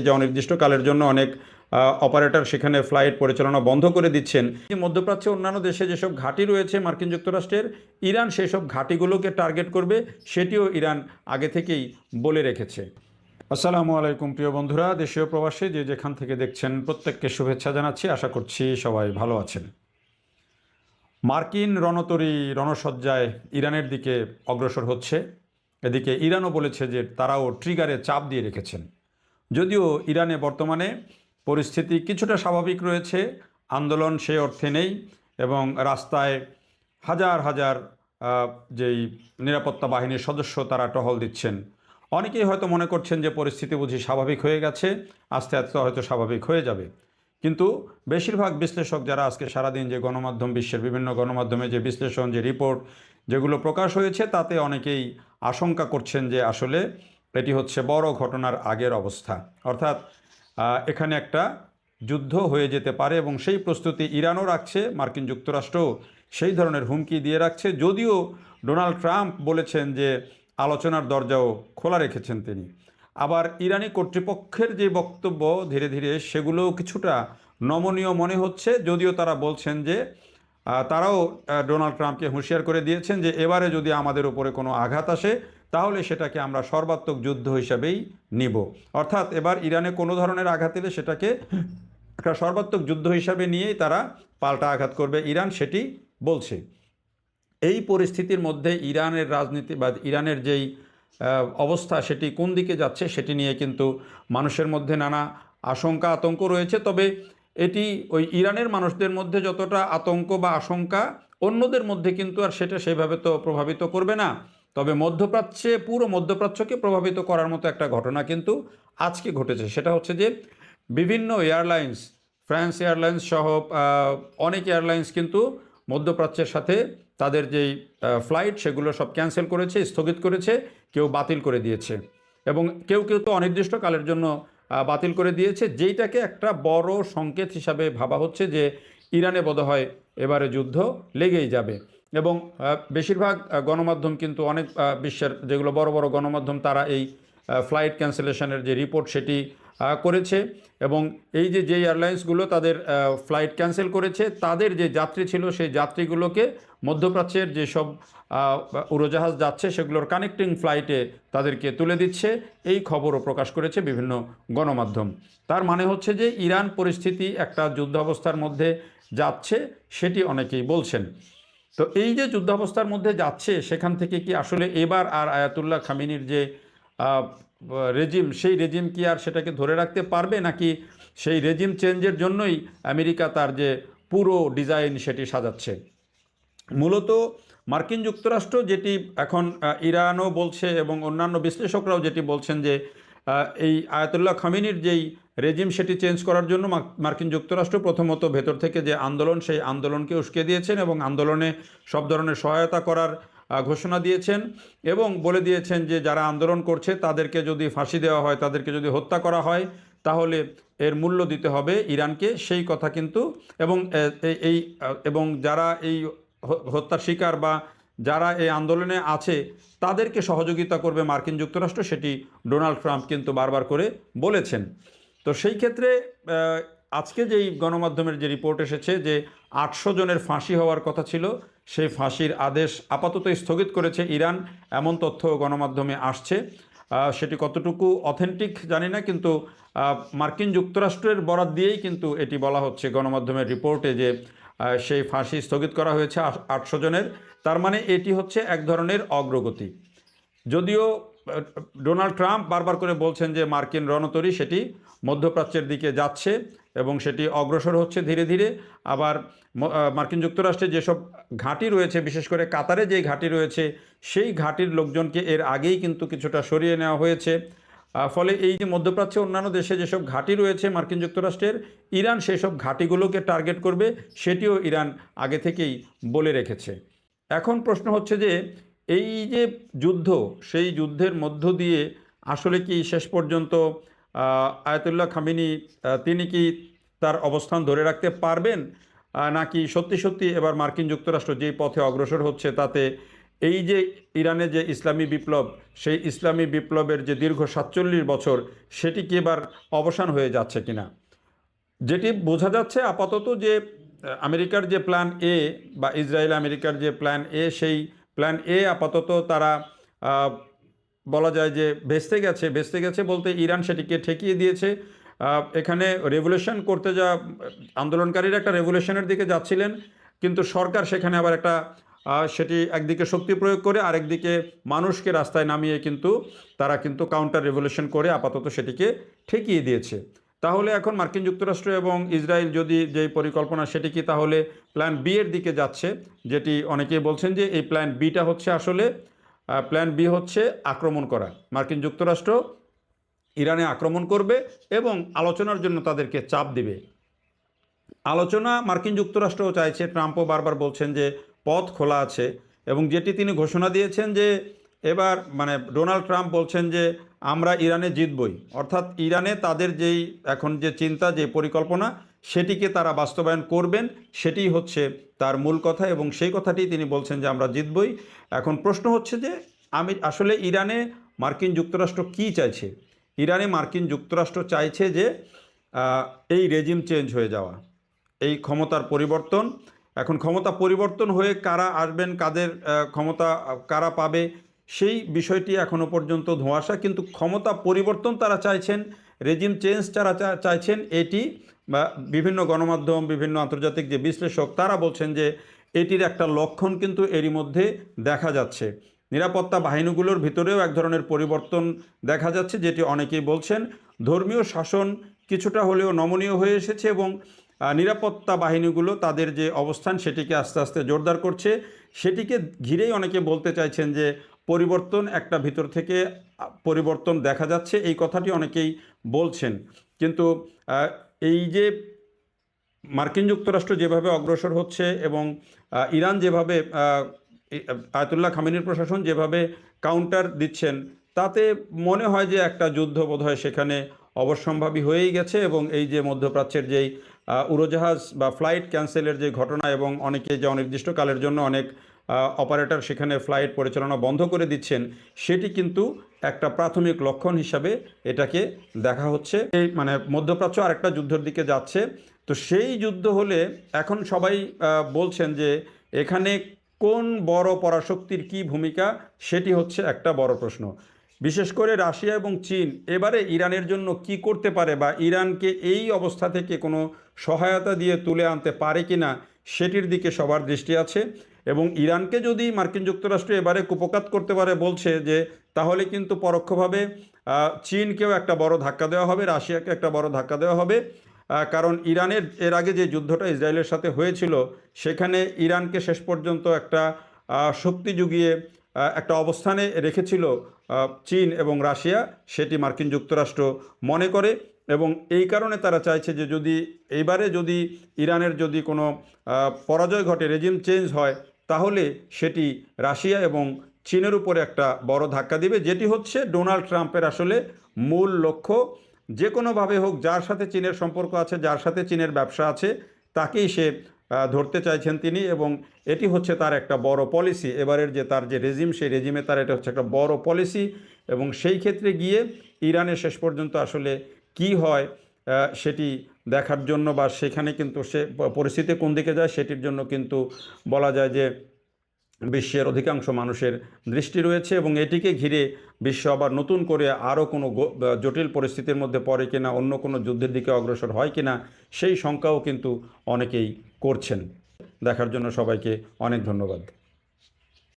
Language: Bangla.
যে অনির্দিষ্টকালের জন্য অনেক অপারেটর সেখানে ফ্লাইট পরিচালনা বন্ধ করে দিচ্ছেন। মধ্যপ্রাচ্যে অন্যান্য দেশে যেসব ঘাঁটি রয়েছে মার্কিন যুক্তরাষ্ট্রের, ইরান সেই সব ঘাঁটিগুলোকে টার্গেট করবে, সেটিও ইরান আগে থেকেই বলে রেখেছে। আসসালামু আলাইকুম প্রিয় বন্ধুরা, দেশীয় প্রবাসী যে যেখান থেকে দেখছেন প্রত্যেককে শুভেচ্ছা জানাচ্ছি, আশা করছি সবাই ভালো আছেন। মার্কিন রণতরী রণসজ্জায় ইরানের দিকে অগ্রসর হচ্ছে। এদিকে ইরানও বলেছে যে তারাও ট্রিগারে চাপ দিয়ে রেখেছেন। যদিও ইরানে বর্তমানে পরিস্থিতি কিছুটা স্বাভাবিক রয়েছে, আন্দোলন সে অর্থে নেই এবং রাস্তায় হাজার হাজার যেই নিরাপত্তা বাহিনীর সদস্য তারা টহল দিচ্ছেন। অনেকেই হয়তো মনে করছেন যে পরিস্থিতি বুঝি স্বাভাবিক হয়ে গেছে, আস্তে আস্তে হয়তো স্বাভাবিক হয়ে যাবে। কিন্তু বেশিরভাগ বিশ্লেষক যারা আজকে সারাদিন যে গণমাধ্যম, বিশ্বের বিভিন্ন গণমাধ্যমে যে বিশ্লেষণ, যে রিপোর্ট যেগুলো প্রকাশ হয়েছে, তাতে অনেকেই আশঙ্কা করছেন যে আসলে এটি হচ্ছে বড় ঘটনার আগের অবস্থা। অর্থাৎ এখানে একটা যুদ্ধ হয়ে যেতে পারে এবং সেই প্রস্তুতি ইরানও রাখছে, মার্কিন যুক্তরাষ্ট্র সেই ধরনের হুমকি দিয়ে রাখছে। যদিও ডোনাল্ড ট্রাম্প বলেছেন যে আলোচনার দরজাও খোলা রেখেছেন তিনি। আবার ইরানি কর্তৃপক্ষের যে বক্তব্য, ধীরে ধীরে সেগুলোও কিছুটা নমনীয় মনে হচ্ছে। যদিও তারা বলছেন যে তারাও ডোনাল্ড ট্রাম্পকে হুঁশিয়ার করে দিয়েছেন যে, এবারে যদি আমাদের উপরে কোনো আঘাত আসে তাহলে সেটাকে আমরা সর্বাত্মক যুদ্ধ হিসাবেই নিব। অর্থাৎ এবার ইরানে কোনো ধরনের আঘাত এলে সেটাকে একটা সর্বাত্মক যুদ্ধ হিসাবে নিয়েই তারা পাল্টা আঘাত করবে। ইরান সেটি বলছে। এই পরিস্থিতির মধ্যে ইরানের রাজনীতি বা ইরানের যেই অবস্থা, সেটি কোন দিকে যাচ্ছে সেটি নিয়ে কিন্তু মানুষের মধ্যে নানা আশঙ্কা, আতঙ্ক রয়েছে। তবে এটি ওই ইরানের মানুষদের মধ্যে যতটা আতঙ্ক বা আশঙ্কা, অন্যদের মধ্যে কিন্তু আর সেটা সেভাবে তো প্রভাবিত করবে না। তবে মধ্যপ্রাচ্যে, পুরো মধ্যপ্রাচ্যকে প্রভাবিত করার মতো একটা ঘটনা কিন্তু আজকে ঘটেছে। সেটা হচ্ছে যে, বিভিন্ন এয়ারলাইন্স, ফ্রান্স এয়ারলাইন্স সহ অনেক এয়ারলাইন্স কিন্তু মধ্যপ্রাচ্যের সাথে তাদের যেই ফ্লাইট সেগুলো সব ক্যান্সেল করেছে, স্থগিত করেছে, কেউ বাতিল করে দিয়েছে। এবং কেউ কেউ তো অনির্দিষ্টকালের জন্য বাতিল করে দিয়েছে। যেইটাকে একটা বড় সংকেত হিসাবে ভাবা হচ্ছে যে, ইরানে বোধহয় এবারে যুদ্ধ লেগেই যাবে। এবং বেশিরভাগ গণমাধ্যম কিন্তু অনেক বিশ্বের যেগুলো বড় বড় গণমাধ্যম, তারা এই ফ্লাইট ক্যান্সেলেশনের যে রিপোর্ট সেটি করেছে এবং এই যে যে এয়ারলাইন্সগুলো তাদের ফ্লাইট ক্যান্সেল করেছে, তাদের যে যাত্রী ছিল সেই যাত্রীগুলোকে মধ্যপ্রাচ্যের যেসব উড়োজাহাজ যাচ্ছে সেগুলোর কানেক্টিং ফ্লাইটে তাদেরকে তুলে দিচ্ছে। এই খবরও প্রকাশ করেছে বিভিন্ন গণমাধ্যম। তার মানে হচ্ছে যে, ইরান পরিস্থিতি একটা যুদ্ধাবস্থার মধ্যে যাচ্ছে, সেটি অনেকেই বলছেন। তো এই যে যুদ্ধাবস্থার মধ্যে যাচ্ছে, সেখান থেকে কি আসলে এবার আর আয়াতুল্লাহ খামিনির যে রেজিম, সেই রেজিম কি আর সেটাকে ধরে রাখতে পারবে? নাকি সেই রেজিম চেঞ্জের জন্যই আমেরিকা তার যে পুরো ডিজাইন সেটি সাজাচ্ছে? মূলত মার্কিন যুক্তরাষ্ট্র যেটি এখন ইরানও বলছে এবং অন্যান্য বিশ্লেষকরাও যেটি বলছেন যে এই আয়াতুল্লাহ খামিনির যেই রেজিম সেটি চেঞ্জ করার জন্য মার্কিন যুক্তরাষ্ট্র প্রথমত ভেতর থেকে যে আন্দোলন, সেই আন্দোলনকে উস্কে দিয়েছেন এবং আন্দোলনে সব ধরনের সহায়তা করার ঘোষণা দিয়েছেন এবং বলে দিয়েছেন যে যারা আন্দোলন করছে তাদেরকে যদি ফাঁসি দেওয়া হয়, তাদেরকে যদি হত্যা করা হয়, তাহলে এর মূল্য দিতে হবে ইরানকে, সেই কথা কিন্তু এবং এই- এবং যারা এই হত্যার শিকার বা যারা এই আন্দোলনে আছে, তাদেরকে সহযোগিতা করবে মার্কিন যুক্তরাষ্ট্র, সেটি ডোনাল্ড ট্রাম্প কিন্তু বারবার করে বলেছেন। তো সেই ক্ষেত্রে আজকে যেই গণমাধ্যমের যে রিপোর্ট এসেছে যে আটশো জনের ফাঁসি হওয়ার কথা ছিল, সেই ফাঁসির আদেশ আপাতত স্থগিত করেছে ইরান, এমন তথ্য গণমাধ্যমে আসছে। সেটি কতটুকু অথেন্টিক জানি না, কিন্তু মার্কিন যুক্তরাষ্ট্রের বরাত দিয়েই কিন্তু এটি বলা হচ্ছে গণমাধ্যমের রিপোর্টে যে সেই ফাঁসি স্থগিত করা হয়েছে আটশো জনের। তার মানে এটি হচ্ছে এক ধরনের অগ্রগতি। যদিও ডোনাল্ড ট্রাম্প বারবার করে বলছেন যে মার্কিন রণতরী সেটি মধ্যপ্রাচ্যের দিকে যাচ্ছে এবং সেটি অগ্রসর হচ্ছে ধীরে ধীরে। আবার মার্কিন যুক্তরাষ্ট্রে যেসব ঘাঁটি রয়েছে, বিশেষ করে কাতারে যে ঘাঁটি রয়েছে, সেই ঘাঁটির লোকজনকে এর আগেই কিন্তু কিছুটা সরিয়ে নেওয়া হয়েছে। ফলে এই যে মধ্যপ্রাচ্যে অন্যান্য দেশে যেসব ঘাঁটি রয়েছে মার্কিন যুক্তরাষ্ট্রের, ইরান সেই সব ঘাঁটিগুলোকে টার্গেট করবে, সেটিও ইরান আগে থেকেই বলে রেখেছে। এখন প্রশ্ন হচ্ছে যে, এই যে যুদ্ধ, সেই যুদ্ধের মধ্য দিয়ে আসলে কি শেষ পর্যন্ত আয়াতুল্লাহ খামিনি তিনি কি তার অবস্থান ধরে রাখতে পারবেন? নাকি সত্যি সত্যি এবার মার্কিন যুক্তরাষ্ট্র যেই পথে অগ্রসর হচ্ছে তাতে এই যে ইরানে যে ইসলামী বিপ্লব, সেই ইসলামী বিপ্লবের যে দীর্ঘ সাতচল্লিশ বছর, সেটি কি এবার অবসান হয়ে যাচ্ছে কিনা? যেটি বোঝা যাচ্ছে আপাতত যে আমেরিকার যে প্ল্যান এ বা ইসরায়েল আমেরিকার যে প্ল্যান এ, সেই প্ল্যান এ আপাতত তারা বলা যায় যে ভেস্তে গেছে। ভেস্তে গেছে বলতে ইরান সেটিকে ঠেকিয়ে দিয়েছে। এখানে রেভলিউশন করতে যা, আন্দোলনকারীরা একটা রেভলিউশনের দিকে যাচ্ছিলেন, কিন্তু সরকার সেখানে আবার একটা সেটি একদিকে শক্তি প্রয়োগ করে আরেকদিকে মানুষকে রাস্তায় নামিয়ে কিন্তু তারা কিন্তু কাউন্টার রেভলিউশন করে আপাতত সেটিকে ঠেকিয়ে দিয়েছে। তাহলে এখন মার্কিন যুক্তরাষ্ট্র এবং ইসরায়েল যদি যে পরিকল্পনা সেটি কি তাহলে প্ল্যান বি এর দিকে যাচ্ছে, যেটি অনেকেই বলছেন যে এই প্ল্যান বিটা হচ্ছে আসলে প্ল্যান বি হচ্ছে আক্রমণ করা। মার্কিন যুক্তরাষ্ট্র ইরানে আক্রমণ করবে এবং আলোচনার জন্য তাদেরকে চাপ দিবে। আলোচনা মার্কিন যুক্তরাষ্ট্রও চাইছে ট্রাম্পও বারবার বলছেন যে পথ খোলা আছে এবং যেটি তিনি ঘোষণা দিয়েছেন যে এবার মানে ডোনাল্ড ট্রাম্প বলছেন যে আমরা ইরানে জিতবই। অর্থাৎ ইরানে তাদের যেই এখন যে চিন্তা, যে পরিকল্পনা, সেটিকে তারা বাস্তবায়ন করবেন, সেটিই হচ্ছে তার মূল কথা এবং সেই কথাটি তিনি বলছেন যে আমরা জিতবই। এখন প্রশ্ন হচ্ছে যে আমি আসলে ইরানে মার্কিন যুক্তরাষ্ট্র কী চাইছে? ইরানে মার্কিন যুক্তরাষ্ট্র চাইছে যে এই রেজিম চেঞ্জ হয়ে যাওয়া, এই ক্ষমতার পরিবর্তন এখন ক্ষমতা পরিবর্তন হয়ে কারা আসবেন, কাদের ক্ষমতা কারা পাবে, সেই বিষয়টি এখনও পর্যন্ত ধোঁয়াশা। কিন্তু ক্ষমতা পরিবর্তন তারা চাইছেন রেজিম চেঞ্জ তারা চাইছেন, এটি, বা বিভিন্ন গণমাধ্যম, বিভিন্ন আন্তর্জাতিক যে বিশ্লেষক, তারা বলছেন যে এটির একটা লক্ষণ কিন্তু এরই মধ্যে দেখা যাচ্ছে। নিরাপত্তা বাহিনীগুলোর ভিতরেও এক ধরনের পরিবর্তন দেখা যাচ্ছে, যেটি অনেকেই বলছেন। ধর্মীয় শাসন কিছুটা হলেও নমনীয় হয়ে এসেছে এবং নিরাপত্তা বাহিনীগুলো তাদের যে অবস্থান সেটিকে আস্তে আস্তে জোরদার করছে। সেটিকে ঘিরেই অনেকে বলতে চাইছেন যে পরিবর্তন একটা ভিতর থেকে পরিবর্তন দেখা যাচ্ছে, এই কথাটি অনেকেই বলছেন। কিন্তু এই যে মার্কিন যুক্তরাষ্ট্র যেভাবে অগ্রসর হচ্ছে এবং ইরান যেভাবে আয়তুল্লাহ খামিনীর প্রশাসন যেভাবে কাউন্টার দিচ্ছেন, তাতে মনে হয় যে একটা যুদ্ধ বোধহয় সেখানে অবশ্যম্ভাবী হয়েই গেছে এবং এই যে মধ্যপ্রাচ্যের যেই উড়োজাহাজ বা ফ্লাইট ক্যান্সেলের যে ঘটনা এবং অনেকে যে অনির্দিষ্টকালের জন্য অনেক অপারেটর সেখানে ফ্লাইট পরিচালনা বন্ধ করে দিচ্ছেন, সেটি কিন্তু একটা প্রাথমিক লক্ষণ হিসাবে এটাকে দেখা হচ্ছে। এই মানে মধ্যপ্রাচ্য আরেকটা যুদ্ধের দিকে যাচ্ছে, তো সেই যুদ্ধ হলে এখন সবাই বলছেন যে এখানে কোন বড় পরাশক্তির কি ভূমিকা, সেটি হচ্ছে একটা বড় প্রশ্ন। বিশেষ করে রাশিয়া এবং চীন, এবারে ইরানের জন্য কি করতে পারে বা ইরানকে এই অবস্থা থেকে কোনো সহায়তা দিয়ে তুলে আনতে পারে কিনা সেটির দিকে সবার দৃষ্টি আছে। এবং ইরানকে যদি মার্কিন যুক্তরাষ্ট্র এবারে কুপকাত করতে পারে বলছে যে, তাহলে কিন্তু পরোক্ষভাবে চীনকেও একটা বড় ধাক্কা দেওয়া হবে, রাশিয়াকে একটা বড় ধাক্কা দেওয়া হবে। কারণ ইরানের, এর আগে যে যুদ্ধটা ইসরায়েলের সাথে হয়েছিল, সেখানে ইরানকে শেষ পর্যন্ত একটা শক্তি যুগিয়ে একটা অবস্থানে রেখেছিল। চীন এবং রাশিয়া সেটি মার্কিন যুক্তরাষ্ট্র মনে করে এবং এই কারণে তারা চাইছে যে যদি এইবারে যদি ইরানের যদি কোনো পরাজয় ঘটে রেজিম চেঞ্জ হয়, তাহলে সেটি রাশিয়া এবং চীনের উপরে একটা বড় ধাক্কা দিবে। যেটি হচ্ছে ডোনাল্ড ট্রাম্পের আসলে মূল লক্ষ্য। যে কোনোভাবে হোক, যার সাথে চীনের সম্পর্ক আছে, যার সাথে চীনের ব্যবসা আছে, তাকেই সে ধরতে চাইছেন তিনি এবং এটি হচ্ছে তার একটা বড় পলিসি এবারের যে তার যে রেজিম সেই রেজিমে তার এটা হচ্ছে একটা বড় পলিসি এবং সেই ক্ষেত্রে গিয়ে ইরানে শেষ পর্যন্ত আসলে কি হয় সেটি দেখার জন্য বা সেখানে কিন্তু সে পরিস্থিতি কোন দিকে যায় সেটির জন্য কিন্তু বলা যায় যে বিশ্বের অধিকাংশ মানুষের দৃষ্টি রয়েছে এবং এটিকে ঘিরে বিশ্ব আবার নতুন করে আরও কোনো জটিল পরিস্থিতির মধ্যে পড়ে কিনা, অন্য কোনো যুদ্ধের দিকে অগ্রসর হয় কিনা, সেই শঙ্কাও কিন্তু অনেকেই করছেন। দেখার জন্য সবাইকে অনেক ধন্যবাদ।